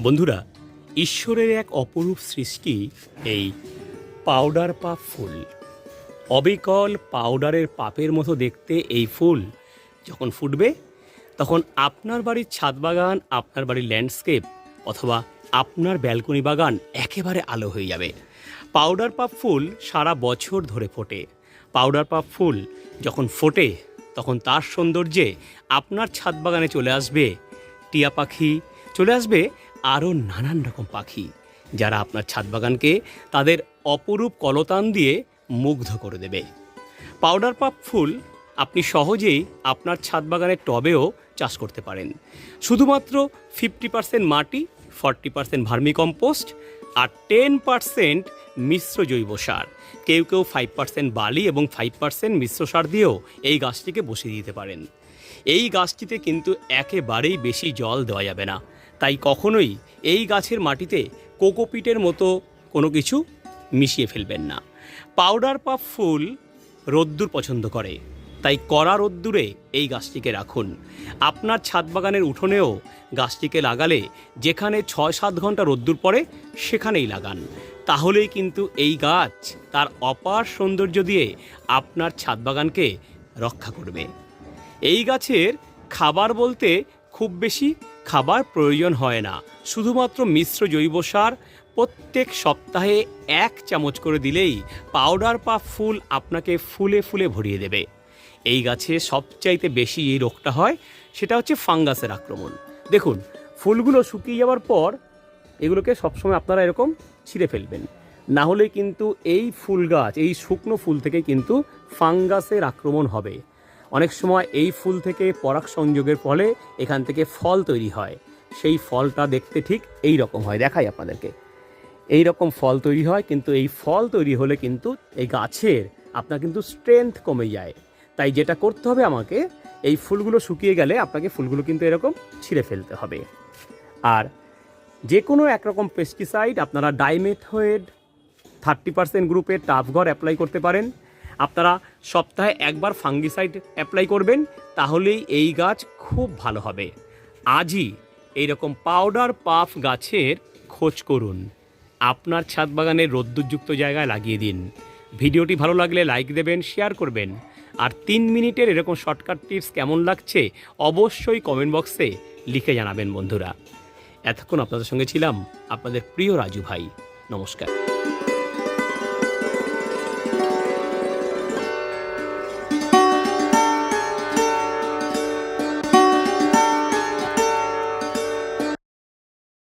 বন্ধুরা, ঈশ্বরের এক অপরূপ সৃষ্টি এই পাউডার পাপ ফুল। অবিকল পাউডারের পাপের মতো দেখতে এই ফুল। যখন ফুটবে, তখন আপনার বাড়ির ছাদ বাগান, আপনার বাড়ির ল্যান্ডস্কেপ অথবা আপনার ব্যালকনি বাগান একেবারে আলো হয়ে যাবে। পাউডার পাপ ফুল সারা বছর ধরে ফোটে। পাউডার পাপ ফুল যখন ফোটে, তখন তার সৌন্দর্যে আপনার ছাদ বাগানে চলে আসবে। টিয়া পাখি চলে আসবে আরও নানান রকম পাখি, যারা আপনার ছাদ বাগানকে তাদের অপরূপ কলতান দিয়ে মুগ্ধ করে দেবে। পাউডার পাপ ফুল আপনি সহজেই আপনার ছাদ বাগানের টবেও চাষ করতে পারেন। শুধুমাত্র ফিফটি পার্সেন্ট মাটি, ফর্টি পার্সেন্ট ভার্মি কম্পোস্ট আর টেন পার্সেন্ট মিশ্র জৈব সার। কেউ কেউ ফাইভ পার্সেন্ট বালি এবং ফাইভ পার্সেন্ট মিশ্র সার দিয়েও এই গাছটিকে বসিয়ে দিতে পারেন। এই গাছটিতে কিন্তু একেবারেই বেশি জল দেওয়া যাবে না। তাই কখনোই এই গাছের মাটিতে কোকোপিটের মতো কোনো কিছু মিশিয়ে ফেলবেন না। পাউডার পাপ ফুল রোদ্দুর পছন্দ করে, তাই কড়া রোদ্দুরে এই গাছটিকে রাখুন। আপনার ছাদ বাগানের উঠোনেও গাছটিকে লাগালে যেখানে ছয় সাত ঘণ্টা রোদ্দুর পড়ে, সেখানেই লাগান। তাহলেই কিন্তু এই গাছ তার অপার সৌন্দর্য দিয়ে আপনার ছাদ বাগানকে রক্ষা করবে। এই গাছের খাবার বলতে খুব বেশি খাবার প্রয়োজন হয় না। শুধুমাত্র মিশ্র জৈব সার, প্রত্যেক সপ্তাহে এক চামচ করে দিলেই পাউডার পা ফুল আপনাকে ফুলে ফুলে ভরিয়ে দেবে। এই গাছে সবচাইতে বেশি এই রোগটা হয়, সেটা হচ্ছে ফাঙ্গাসের আক্রমণ। দেখুন, ফুলগুলো শুকিয়ে যাওয়ার পর এগুলোকে সবসময় আপনারা এরকম ছিঁড়ে ফেলবেন। না হলে কিন্তু এই ফুল গাছ, এই শুকনো ফুল থেকে কিন্তু ফাঙ্গাসের আক্রমণ হবে। অনেক সময় এই ফুল থেকে পরাগ সংযোগের ফলে এখান থেকে ফল তৈরি হয়। সেই ফলটা দেখতে ঠিক এই রকম হয়। দেখাই আপনাদেরকে। এই রকম ফল তৈরি হয়, কিন্তু এই ফল তৈরি হলে কিন্তু এই গাছের আপনার কিন্তু স্ট্রেংথ কমে যায়। তাই যেটা করতে হবে আমাকে, এই ফুলগুলো শুকিয়ে গেলে আপনাকে ফুলগুলো কিন্তু এরকম ছিঁড়ে ফেলতে হবে। আর যে কোনো একরকম পেস্টিসাইড আপনারা ডাইমেথয়েড থার্টি পার্সেন্ট গ্রুপের টাফঘর অ্যাপ্লাই করতে পারেন। আপনারা সপ্তাহে একবার ফাঙ্গিসাইড অ্যাপ্লাই করবেন, তাহলেই এই গাছ খুব ভালো হবে। আজই এইরকম পাউডার পাফ গাছের খোঁজ করুন। আপনার ছাদ বাগানের রোদ্দুরযুক্ত জায়গায় লাগিয়ে দিন। ভিডিওটি ভালো লাগলে লাইক দেবেন, শেয়ার করবেন। আর তিন মিনিটের এরকম শর্টকাট টিপস কেমন লাগছে অবশ্যই কমেন্ট বক্সে লিখে জানাবেন বন্ধুরা। এতক্ষণ আপনাদের সঙ্গে ছিলাম আপনাদের প্রিয় রাজু ভাই। নমস্কার।